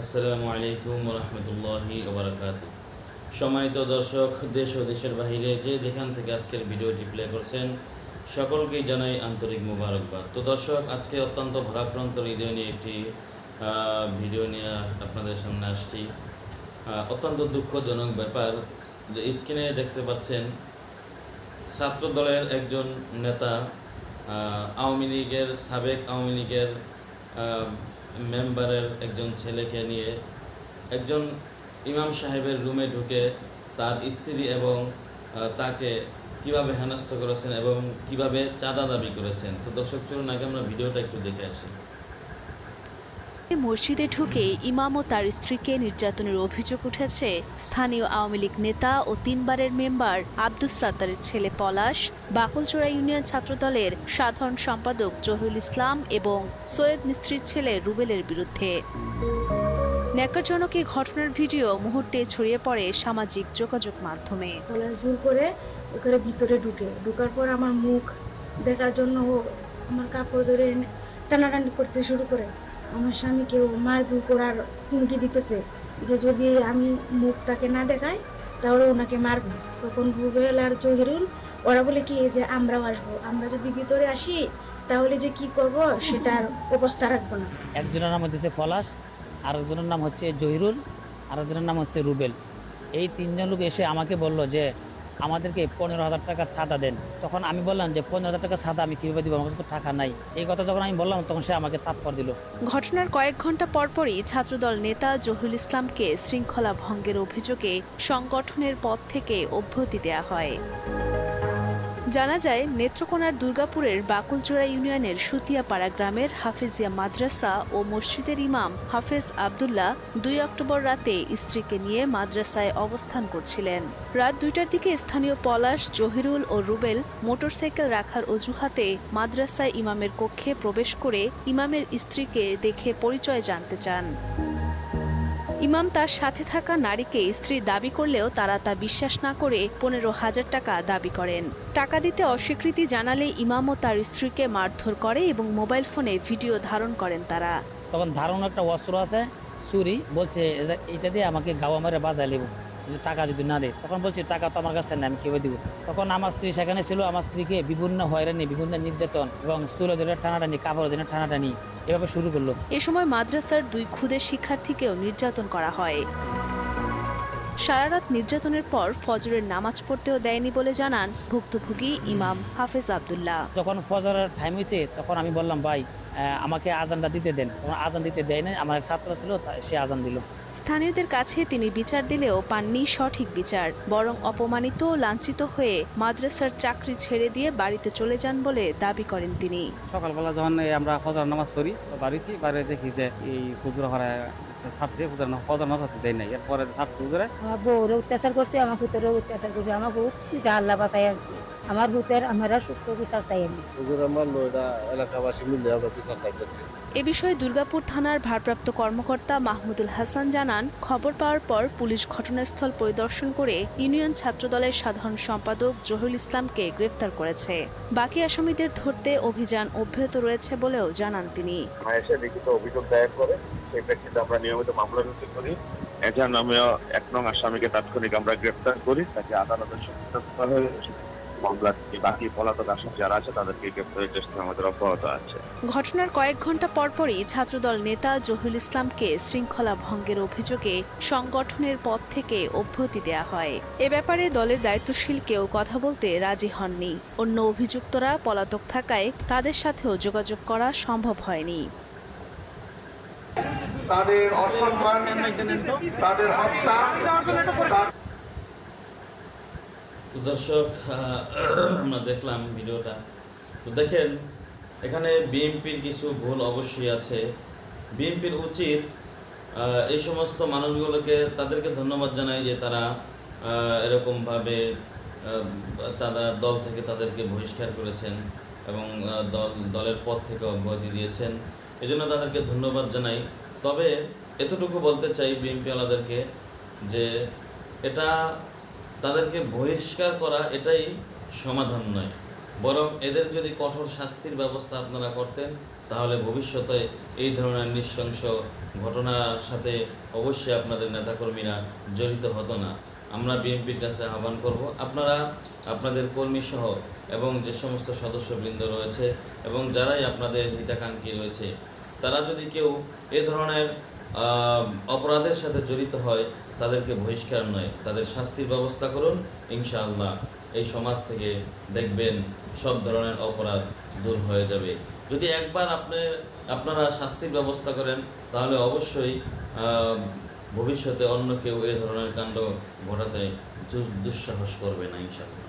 আসসালামু আলাইকুম রহমতুল্লাহি ওবরাকাত সম্মানিত দর্শক, দেশ ও দেশের বাহিরে যে যেখান থেকে আজকের ভিডিওটি প্লে করছেন, সকলকেই জানাই আন্তরিক মুবারকবাদ। তো দর্শক, আজকে অত্যন্ত ভারাক্রান্ত হৃদয় নিয়ে একটি ভিডিও নিয়ে আপনাদের সামনে আসছি। অত্যন্ত দুঃখজনক ব্যাপার যে স্ক্রিনে দেখতে পাচ্ছেন ছাত্র দলের একজন নেতা আওয়ামী লীগের সাবেক আওয়ামী লীগের মেম্বারের একজন ছেলেকে নিয়ে একজন ইমাম সাহেবের রুমে ঢুকে তার স্ত্রী এবং তাকে কীভাবে হেনস্থ করেছেন এবং কীভাবে চাঁদা দাবি করেছেন। তো দর্শক, চলুন আগে আমরা ভিডিওটা একটু দেখে আসি। মসজিদে ঢুকে ইমাম ও তার স্ত্রীকে নির্যাতনের অভিযোগ উঠেছে। স্থানীয় আওয়ামী লীগ নেতা ও তিনবারের মেম্বার আব্দুস সাত্তারের ছেলে পলাশ বাকলচোড়া ইউনিয়ন ছাত্রদলের সাধারণ সম্পাদক জহিরুল ইসলাম এবং সৈয়দ মিস্ত্রির ছেলে রুবেলের বিরুদ্ধে। ন্যাকারজনক এই ঘটনার ভিডিও মুহূর্তে ছড়িয়ে পড়ে সামাজিক যোগাযোগ মাধ্যমে। জোর করে ওখানে ভিতরে ঢুকে। ঢুকার পর আমার মুখ দেখার জন্য আমার কাপড় ধরে টানাটানি করতে শুরু করে। আমার স্বামীকে ও মার দূর করার হুমকি দিতেছে যে যদি আমি মুখটাকে না দেখাই, তাহলে ওনাকে মারবো। তখন রুবেল আর জহিরুল, ওরা বলে কি, যে আমরাও আসব। আমরা যদি ভিতরে আসি, তাহলে যে কি করব সেটার অবস্থা রাখব না। একজনের নাম হচ্ছে পলাশ, আরেকজনের নাম হচ্ছে জহিরুল, আরেকজনের নাম হচ্ছে রুবেল। এই তিনজন লোক এসে আমাকে বলল যে আমাদেরকে পনেরো হাজার টাকা ছাদা দেন। তখন আমি বললাম যে, পনেরো হাজার টাকা ছাদা আমি কীভাবে দিব? আমার কাছে তো টাকা নাই। এই কথা যখন আমি বললাম, তখন সে আমাকে তাপ্পর দিল। ঘটনার কয়েক ঘণ্টা পরপরই ছাত্রদল নেতা জহুল ইসলামকে শৃঙ্খলা ভঙ্গের অভিযোগে সংগঠনের পদ থেকে অব্যাহতি দেয়া হয়। জানা যায়, নেত্রকোনার দুর্গাপুরের বাকুলচোড়া ইউনিয়নের সুতিয়াপাড়া গ্রামের হাফিজিয়া মাদ্রাসা ও মসজিদের ইমাম হাফেজ আবদুল্লাহ দুই অক্টোবর রাতে স্ত্রীকে নিয়ে মাদ্রাসায় অবস্থান করছিলেন। রাত দুইটার দিকে স্থানীয় পলাশ, জহিরুল ও রুবেল মোটরসাইকেল রাখার অজুহাতে মাদ্রাসায় ইমামের কক্ষে প্রবেশ করে ইমামের স্ত্রীকে দেখে পরিচয় জানতে চান। ইমাম তার সাথে থাকা নারীকে স্ত্রী দাবি করলেও তারা তা বিশ্বাস না করে পনেরো হাজার টাকা দাবি করেন। টাকা দিতে অস্বীকৃতি জানালে ইমাম ও তার স্ত্রীকে মারধর করে এবং মোবাইল ফোনে ভিডিও ধারণ করেন তারা। তখন ধারণ একটা অস্ত্র আছে, চুরি, বলছে, "এটা- দিয়ে আমাকে গাওয়া মারে বাজায় নেব টাকা যদি না দেয়। তখন বলছি, টাকা তো আমার কাছে নেই, আমি দিব? তখন আমার স্ত্রী সেখানে ছিল, আমার স্ত্রীকে বিভিন্ন হয়রানি, বিভিন্ন নির্যাতন এবং চুলো ধরে টানাটানি কাপড় ধরে টানাটানি এভাবে শুরু করল। এ সময় মাদ্রাসার দুই ক্ষুদে শিক্ষার্থীকেও নির্যাতন করা হয়। সারা রাত নির্যাতনের পর ফজরের নামাজ পড়তেও দেয়নি বলে জানান ভুক্তভোগী ইমাম হাফেজ আবদুল্লাহ। যখন ফজরের টাইম হয়েছে তখন আমি বললাম ভাই আমাকে আজানটা দিতে দেন। আজান দিতে দেয় না আমার এক ছাত্র ছিল সে আজান দিল। স্থানীয়দের কাছে তিনি বিচার দিলেও পাননি সঠিক বিচার বরং অপমানিত ও লাঞ্ছিত হয়ে মাদ্রাসার চাকরি ছেড়ে দিয়ে বাড়িতে চলে যান বলে দাবি করেন তিনি। সকালবেলা যখন আমরা ফজর নামাজ পড়ি তো বাড়িছি বাইরে দেখি যে এই খুচরো ঘরে ছাড়ছে খুচরো ফজর নামাজ দেয় নাই। এরপরে ছাড়ছে খুচরে আমার বউরে অত্যাচার করছে আমার ভূতেরও অত্যাচার করছে যা আল্লাহ বাঁচাই আনছি আমার ভূতের আমরা বিচার চাই আমি এলাকাবাসী মিলে আমরা বিচার চাইতেছি এ বিষয়ে দুর্গাপুর থানার ভারপ্রাপ্ত কর্মকর্তা মাহমুদুল হাসান জানান খবর পাওয়ার পর পুলিশ ঘটনাস্থল পরিদর্শন করে ইউনিয়ন ছাত্রদলের সাধারণ সম্পাদক জহুরুল ইসলামকে গ্রেফতার করেছে। বাকি আসামিদের ধরতে অভিযান অব্যাহত রয়েছে বলেও জানান তিনি। লিখিত অভিযোগ দায়ের করে সেই প্রেক্ষিতে আমরা নিয়মিত মামলা রুজু করি। এক নং আসামিকে তাৎক্ষণিক আমরা গ্রেফতার করি তাকে আদালতের সম্মুখীন করা হয়েছে। মামলার বাকি পলাতক আসামি যারা আছে তাদেরকে গ্রেফতারের চেষ্টা আমাদের অব্যাহত আছে। ঘটনার কয়েক ঘণ্টা পরপরই ছাত্রদল নেতা জহুরুল ইসলামকে শৃঙ্খলা ভঙ্গের অভিযোগে সংগঠনের পদ থেকে অব্যাহতি দেয়া হয়। এ ব্যাপারে দলের দায়িত্বশীল কেউ কথা বলতে রাজি হননি। অন্য অভিযুক্তরা পলাতক থাকায় তাদের সাথেও যোগাযোগ করা সম্ভব হয়নি। তাদের অসম্মান তাদের হত্যা তো দর্শক আমরা দেখলাম ভিডিওটা। তো দেখেন, এখানে বিএনপির কিছু ভুল অবশ্যই আছে। বিএনপির উচিত এই সমস্ত মানুষগুলোকে, তাদেরকে ধন্যবাদ জানাই যে তারা এরকমভাবে তারা দল থেকে তাদেরকে বহিষ্কার করেছেন এবং দল, দলের পদ থেকে অব্যাহতি দিয়েছেন। এজন্য তাদেরকে ধন্যবাদ জানাই। তবে এতটুকু বলতে চাই বিএনপিওয়ালাদেরকে যে এটা তাদেরকে বহিষ্কার করা এটাই সমাধান নয়। বরং এদের যদি কঠোর শাস্তির ব্যবস্থা আপনারা করতেন, তাহলে ভবিষ্যতে এই ধরনের নৃশংস ঘটনার সাথে অবশ্যই আপনাদের নেতাকর্মীরা জড়িত হতো না। আমরা বিএনপির কাছে আহ্বান করব, আপনারা, আপনাদের কর্মী সহ এবং যে সমস্ত সদস্যবৃন্দ রয়েছে এবং যারাই আপনাদের হিতাকাঙ্ক্ষী রয়েছে, তারা যদি কেউ এ ধরনের অপরাধের সাথে জড়িত হয়, তাদেরকে বহিষ্কার নয়। তাদের শাস্তির ব্যবস্থা করুন, ইনশাআল্লাহ। এই সমাজ থেকে দেখবেন সব ধরনের অপরাধ দূর হয়ে যাবে। যদি একবার আপনি, আপনারা শাস্তির ব্যবস্থা করেন, তাহলে অবশ্যই ভবিষ্যতে অন্য কেউ এ ধরনের কাণ্ড ঘটাতে দুঃসাহস করবে না, ইনশাআল্লাহ।